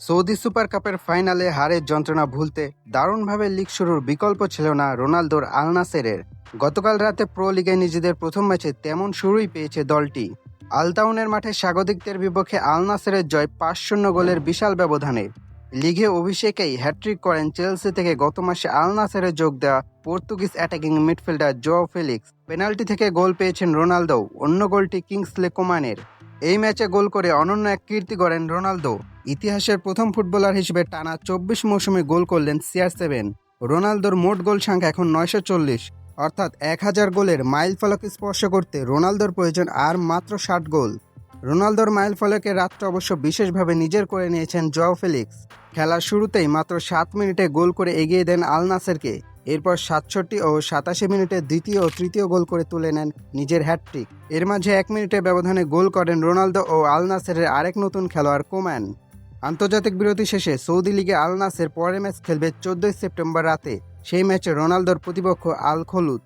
Saudi super কাপের ফাইনালে হারের যন্ত্রণা ভুলতে দারুণভাবে লিগ শুরুর বিকল্প ছিল না রোনালদোর আল নাসেরের। গতকাল রাতে প্রো লিগে নিজেদের প্রথম ম্যাচে তেমন শুরুই পেয়েছে দলটি। আলতাউনের মাঠে স্বাগতিকদের বিপক্ষে আলনাসেরের জয় পাঁচ শূন্য গোলের বিশাল ব্যবধানে। লিগে অভিষেকেই হ্যাট্রিক করেন চেলসি থেকে গত মাসে আল নাসেরে যোগ দেওয়া Portuguese attacking midfielder Joao Felix. Penalty থেকে গোল পেয়েছেন রোনালদো অন্য গোলটি কিংসলে কোমানের। এই ম্যাচে গোল করে অনন্য এক কীর্তি গড়েন রোনালদো। ইতিহাসের প্রথম ফুটবলার হিসেবে টানা চব্বিশ মৌসুমে গোল করলেন সিআর সেভেন। রোনালদোর মোট গোল সংখ্যা এখন নয়শো চল্লিশ। অর্থাৎ এক হাজার গোলের মাইল ফলক স্পর্শ করতে রোনালদোর প্রয়োজন আর মাত্র ষাট গোল। রোনালদোর মাইল ফলকের রাতটা অবশ্য বিশেষভাবে নিজের করে নিয়েছেন জও ফেলিক্স। খেলার শুরুতেই মাত্র সাত মিনিটে গোল করে এগিয়ে দেন আল নাসেরকে এরপর সাতষট্টি ও সাতাশি মিনিটে দ্বিতীয় ও তৃতীয় গোল করে তুলে নেন নিজের হ্যাটট্রিক এর মাঝে এক মিনিটে ব্যবধানে গোল করেন রোনালদো ও আল নাসেরের আরেক নতুন খেলোয়াড় কোম্যান আন্তর্জাতিক বিরতি শেষে সৌদি লিগে আল নাসের পরের ম্যাচ খেলবে চোদ্দই সেপ্টেম্বর রাতে। সেই ম্যাচে রোনালদোর প্রতিপক্ষ আল খলুদ